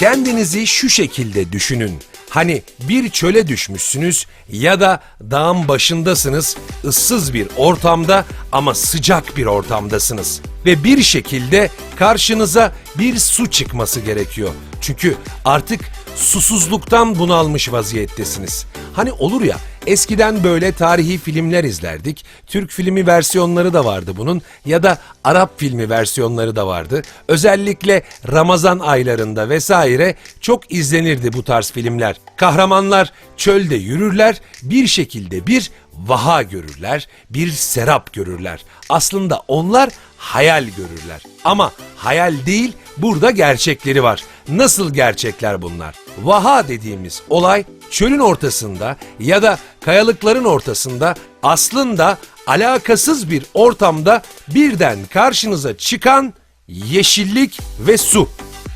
Kendinizi şu şekilde düşünün. Hani bir çöle düşmüşsünüz ya da dağın başındasınız, ıssız bir ortamda ama sıcak bir ortamdasınız. Ve bir şekilde karşınıza bir su çıkması gerekiyor. Çünkü artık susuzluktan bunalmış vaziyettesiniz. Hani olur ya eskiden böyle tarihi filmler izlerdik. Türk filmi versiyonları da vardı bunun ya da Arap filmi versiyonları da vardı. Özellikle Ramazan aylarında vesaire çok izlenirdi bu tarz filmler. Kahramanlar çölde yürürler, bir şekilde bir vaha görürler, bir serap görürler. Aslında onlar hayal görürler. Ama hayal değil, burada gerçekleri var. Nasıl gerçekler bunlar? Vaha dediğimiz olay çölün ortasında ya da kayalıkların ortasında aslında alakasız bir ortamda birden karşınıza çıkan yeşillik ve su.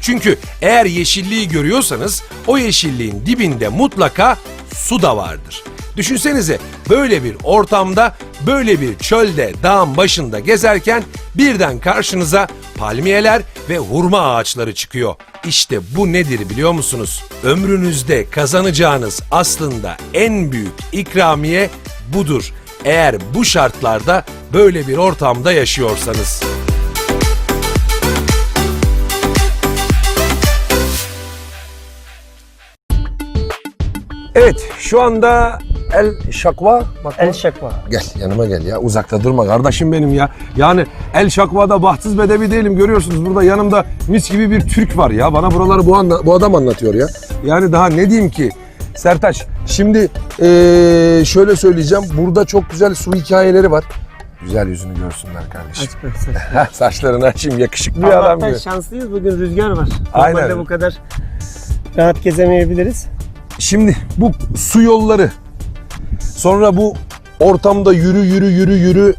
Çünkü eğer yeşilliği görüyorsanız o yeşilliğin dibinde mutlaka su da vardır. Düşünsenize böyle bir ortamda, böyle bir çölde, dağın başında gezerken birden karşınıza palmiyeler ve hurma ağaçları çıkıyor. İşte bu nedir biliyor musunuz? Ömrünüzde kazanacağınız aslında en büyük ikramiye budur. Eğer bu şartlarda böyle bir ortamda yaşıyorsanız. Evet şu anda El Şakva bak El Şakva. Gel yanıma gel ya uzakta durma kardeşim benim ya. Yani El Şakva'da bahtsız bedevi değilim görüyorsunuz burada yanımda mis gibi bir Türk var ya. Bana buraları bu, anla- bu adam anlatıyor ya. Yani daha ne diyeyim ki? Sertaç şimdi eee, şöyle söyleyeceğim burada çok güzel su hikayeleri var. Güzel yüzünü görsünler kardeşim. Aç bak saç. Heh, Saçlarını açayım yakışıklı bir adam gibi. şanslıyız bugün rüzgar var. Aynen. Normalde bu kadar rahat gezemeyebiliriz. Şimdi bu su yolları sonra bu ortamda yürü yürü yürü yürü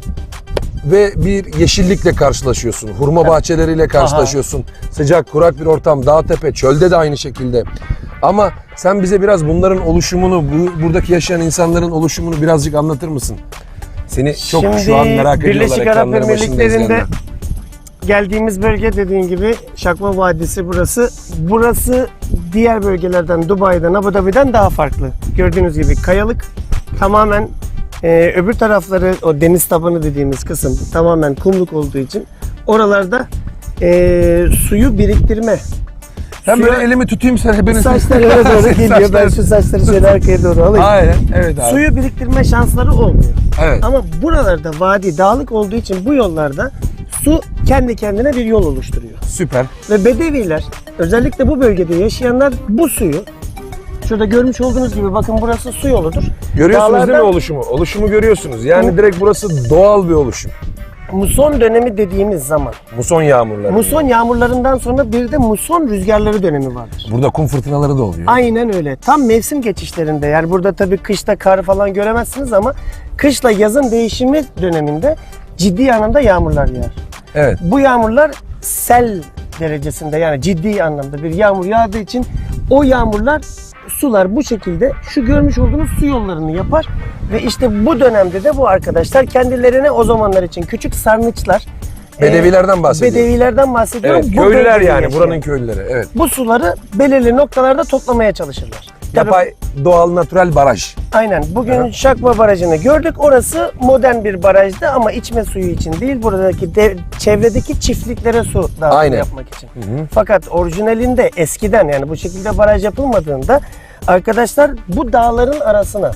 ve bir yeşillikle karşılaşıyorsun. Hurma bahçeleriyle karşılaşıyorsun. Sıcak kurak bir ortam, dağ tepe, çölde de aynı şekilde. Ama sen bize biraz bunların oluşumunu, bu, buradaki yaşayan insanların oluşumunu birazcık anlatır mısın? Seni çok Şimdi şu an merak ediyorlar Birleşik Arap Emirlikleri'nde geldiğimiz bölge dediğin gibi Şakva Vadisi burası. Burası diğer bölgelerden Dubai'den, Abu Dhabi'den daha farklı. Gördüğünüz gibi kayalık tamamen e, öbür tarafları o deniz tabanı dediğimiz kısım tamamen kumluk olduğu için oralarda e, suyu biriktirme Ben böyle suya- elimi tutayım sen hepiniz. Saçlar öne doğru geliyor. Ben şu saçları şöyle arkaya doğru alayım. Aynen evet abi. Suyu biriktirme şansları olmuyor. Evet. Ama buralarda vadi, dağlık olduğu için bu yollarda su kendi kendine bir yol oluşturuyor. Süper. Ve bedeviler, özellikle bu bölgede yaşayanlar bu suyu Şurada görmüş olduğunuz gibi bakın burası su yoludur. Görüyorsunuz değil mi Dağlardan oluşumu? Oluşumu görüyorsunuz. Yani direkt burası doğal bir oluşum. muson dönemi dediğimiz zaman. Muson yağmurları. Muson yağmurlarından sonra bir de muson rüzgarları dönemi vardır. Burada kum fırtınaları da oluyor. Aynen öyle. Tam mevsim geçişlerinde yani burada tabii kışta kar falan göremezsiniz ama kışla yazın değişimi döneminde ciddi anlamda yağmurlar yağar. Evet. Bu yağmurlar sel derecesinde yani ciddi anlamda bir yağmur yağdığı için o yağmurlar sular bu şekilde şu görmüş olduğunuz su yollarını yapar ve işte bu dönemde de bu arkadaşlar kendilerine o zamanlar için küçük sarnıçlar Bedevilerden e, bahsediyorum. Bedevilerden bahsediyorum. Evet, köylüler yani yaşayan. buranın köylüleri. Evet. Bu suları belirli noktalarda toplamaya çalışırlar. Yapay doğal natural baraj. Aynen. Bugün Aha. Şakma Barajı'nı gördük. Orası modern bir barajdı ama içme suyu için değil. Buradaki de- çevredeki çiftliklere su dağıtımı Aynen. yapmak için. Fakat orijinalinde eskiden yani bu şekilde baraj yapılmadığında arkadaşlar bu dağların arasına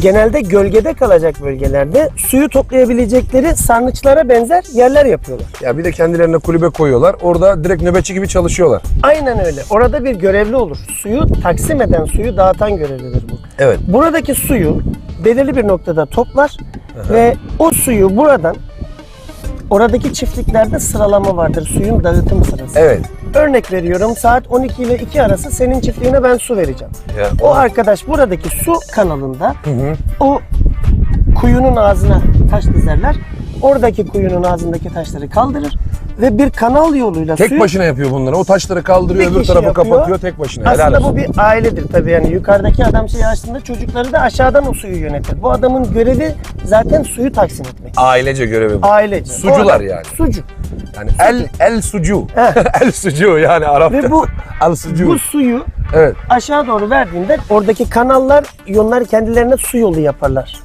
genelde gölgede kalacak bölgelerde suyu toplayabilecekleri sarnıçlara benzer yerler yapıyorlar. Ya bir de kendilerine kulübe koyuyorlar. Orada direkt nöbetçi gibi çalışıyorlar. Aynen öyle. Orada bir görevli olur. Suyu taksim eden, suyu dağıtan görevlidir bu. Evet. Buradaki suyu belirli bir noktada toplar ve o suyu buradan oradaki çiftliklerde sıralama vardır. Suyun dağıtım sırası. Evet. Örnek veriyorum saat 12 ile 2 arası senin çiftliğine ben su vereceğim. Ya, O arkadaş buradaki su kanalında Hı hı. o kuyunun ağzına taş dizerler. Oradaki kuyunun ağzındaki taşları kaldırır ve bir kanal yoluyla Tek suyu başına yapıyor bunları. O taşları kaldırıyor, Bir öbür tarafa yapıyor. kapatıyor tek başına. Helal Aslında olsun. bu bir ailedir tabii yani yukarıdaki adam şey açtığında çocukları da aşağıdan o suyu yönetir. Bu adamın görevi zaten suyu taksim etmek. Ailece görevi bu. Ailece. Sucular adam- yani. Sucu. Yani el el sucu. el sucu yani Arapça. Ve bu- el sucu. Bu suyu Evet. aşağı doğru verdiğinde oradaki kanallar yollar kendilerine su yolu yaparlar.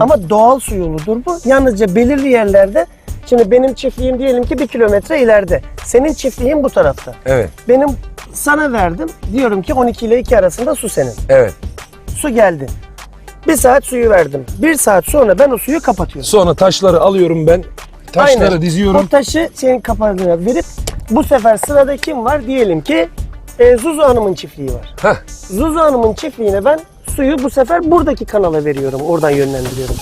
Ama doğal su yoludur bu. Yalnızca belirli yerlerde Şimdi benim çiftliğim diyelim ki bir kilometre ileride. Senin çiftliğin bu tarafta. Evet. Benim sana verdim. Diyorum ki 12 ile 2 arasında su senin. Evet. Su geldi. Bir saat suyu verdim. Bir saat sonra ben o suyu kapatıyorum. Sonra taşları alıyorum ben. Taşları Aynen. diziyorum. O taşı senin kapağına verip bu sefer sırada kim var? Diyelim ki e, Zuzu Hanım'ın çiftliği var. Heh. Zuzu Hanım'ın çiftliğine ben suyu bu sefer buradaki kanala veriyorum. Oradan yönlendiriyorum.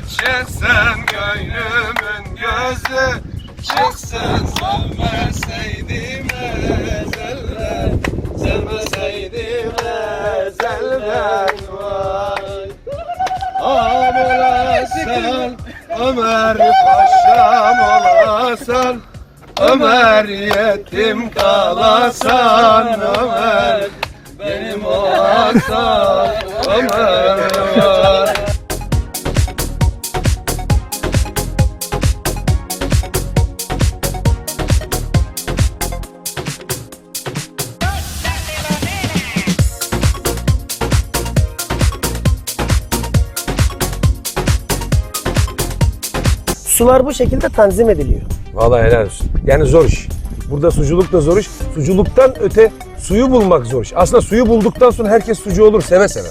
Çıksın Gönlümün gözü çıksın Sevmeseydim ezeller Sevmeseydim ezeller vay. Ağam olasın Ömer Paşam olasın. Ömer yetim kalasan Ömer benim olasan Ömer Ömer Sular bu şekilde tanzim ediliyor. Vallahi helal olsun. Yani zor iş. Burada suculuk da zor iş. Suculuktan öte suyu bulmak zor iş. Aslında suyu bulduktan sonra herkes sucu olur seve seve.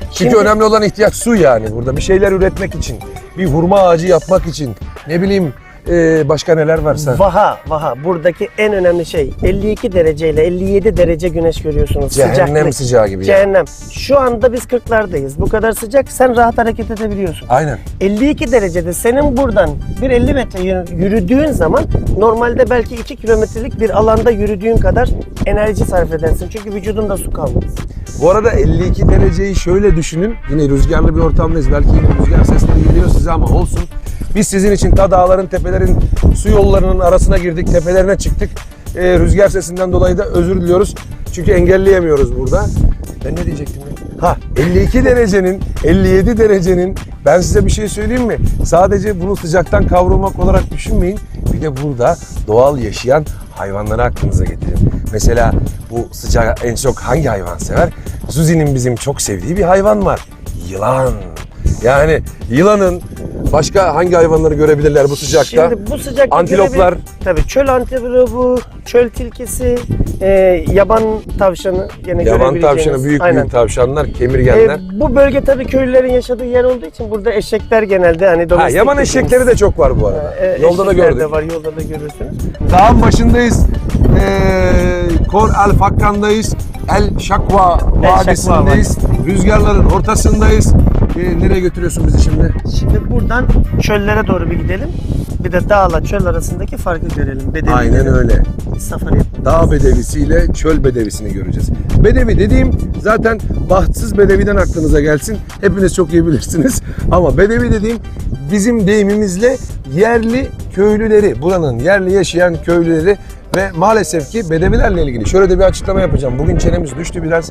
Çünkü Şimdi- önemli olan ihtiyaç su yani burada. Bir şeyler üretmek için, bir hurma ağacı yapmak için, ne bileyim e, başka neler varsa. Vaha, vaha. Buradaki en önemli şey 52 derece ile 57 derece güneş görüyorsunuz. Cehennem Sıcaklık. sıcağı gibi. yani. Cehennem. Şu anda biz 40'lardayız. Bu kadar sıcak sen rahat hareket edebiliyorsun. Aynen. 52 derecede senin buradan bir 50 metre yürü- yürüdüğün zaman normalde belki 2 kilometrelik bir alanda yürüdüğün kadar enerji sarf edersin. Çünkü vücudunda su kalmaz. Bu arada 52 dereceyi şöyle düşünün. Yine rüzgarlı bir ortamdayız. Belki yine rüzgar sesleri geliyor size ama olsun. Biz sizin için ta dağların, tepelerin, su yollarının arasına girdik, tepelerine çıktık. Ee, rüzgar sesinden dolayı da özür diliyoruz. Çünkü engelleyemiyoruz burada. Ben ne diyecektim ya? Ha 52 derecenin, 57 derecenin ben size bir şey söyleyeyim mi? Sadece bunu sıcaktan kavrulmak olarak düşünmeyin. Bir de burada doğal yaşayan hayvanları aklınıza getirin. Mesela bu sıcağı en çok hangi hayvan sever? Zuzi'nin bizim çok sevdiği bir hayvan var. Yılan. Yani yılanın başka hangi hayvanları görebilirler bu sıcakta? Şimdi bu sıcakta Antiloplar. görebil- Tabii çöl antilopu, çöl tilkisi, e, yaban tavşanı gene Yaban görebileceğiniz. tavşanı, büyük Aynen. büyük tavşanlar, kemirgenler. E, bu bölge tabii köylülerin yaşadığı yer olduğu için burada eşekler genelde hani ha, domestik yaban dediğimiz- eşekleri de çok var bu arada. E, Yolda da eşekler gördük. de var, yolda da görürsünüz. Dağın başındayız. Ee, Kor El Fakkan'dayız. El Şakva Vadisi'ndeyiz. Rüzgarların ortasındayız. Ee, nereye götürüyorsun bizi şimdi? Şimdi buradan çöllere doğru bir gidelim. Bir de dağla çöl arasındaki farkı görelim. Bedevi Aynen öyle. Safari yapalım. Dağ bedevisiyle çöl bedevisini göreceğiz. Bedevi dediğim zaten bahtsız bedeviden aklınıza gelsin. Hepiniz çok iyi bilirsiniz. Ama bedevi dediğim bizim deyimimizle yerli köylüleri, buranın yerli yaşayan köylüleri ve maalesef ki bedevilerle ilgili şöyle de bir açıklama yapacağım. Bugün çenemiz düştü biraz.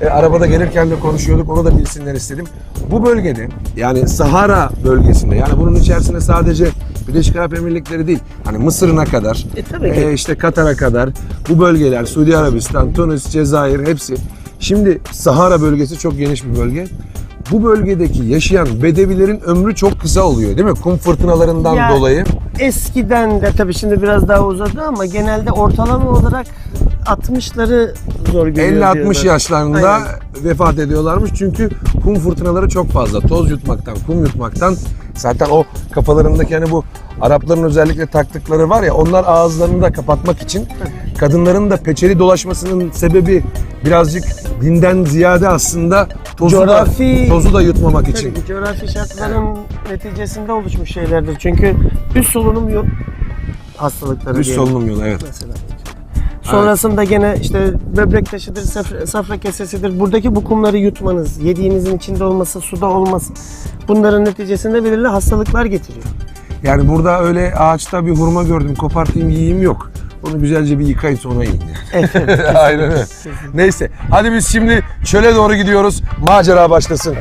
E, arabada gelirken de konuşuyorduk. Onu da bilsinler istedim. Bu bölgede yani Sahara bölgesinde yani bunun içerisinde sadece Birleşik Arap Emirlikleri değil. Hani Mısır'ına kadar, E, tabii ki. e, işte Katar'a kadar bu bölgeler Suudi Arabistan, Tunus, Cezayir hepsi. Şimdi Sahara bölgesi çok geniş bir bölge. Bu bölgedeki yaşayan bedevilerin ömrü çok kısa oluyor değil mi? Kum fırtınalarından Ya, dolayı. Eskiden de tabii şimdi biraz daha uzadı ama genelde ortalama olarak 60'ları zor görüyor 50-60 diyorlar. yaşlarında Aynen. vefat ediyorlarmış. Çünkü kum fırtınaları çok fazla. Toz yutmaktan, kum yutmaktan zaten o kafalarındaki hani bu Arapların özellikle taktıkları var ya onlar ağızlarını da kapatmak için kadınların da peçeli dolaşmasının sebebi birazcık dinden ziyade aslında tozu, Coğrafi- da, tozu da yutmamak için. Tabii, coğrafi şartların neticesinde oluşmuş şeylerdir. Çünkü üst solunum yok hastalıkları Üst diyelim solunum yolu evet. mesela. Sonrasında gene işte böbrek taşıdır, safra, safra kesesidir. Buradaki bu kumları yutmanız, yediğinizin içinde olması, suda olması bunların neticesinde belirli hastalıklar getiriyor. Yani burada öyle ağaçta bir hurma gördüm kopartayım yiyeyim yok. Onu güzelce bir yıkayın sonra yiyin. yani. Aynen öyle. Neyse hadi biz şimdi çöle doğru gidiyoruz. Macera başlasın.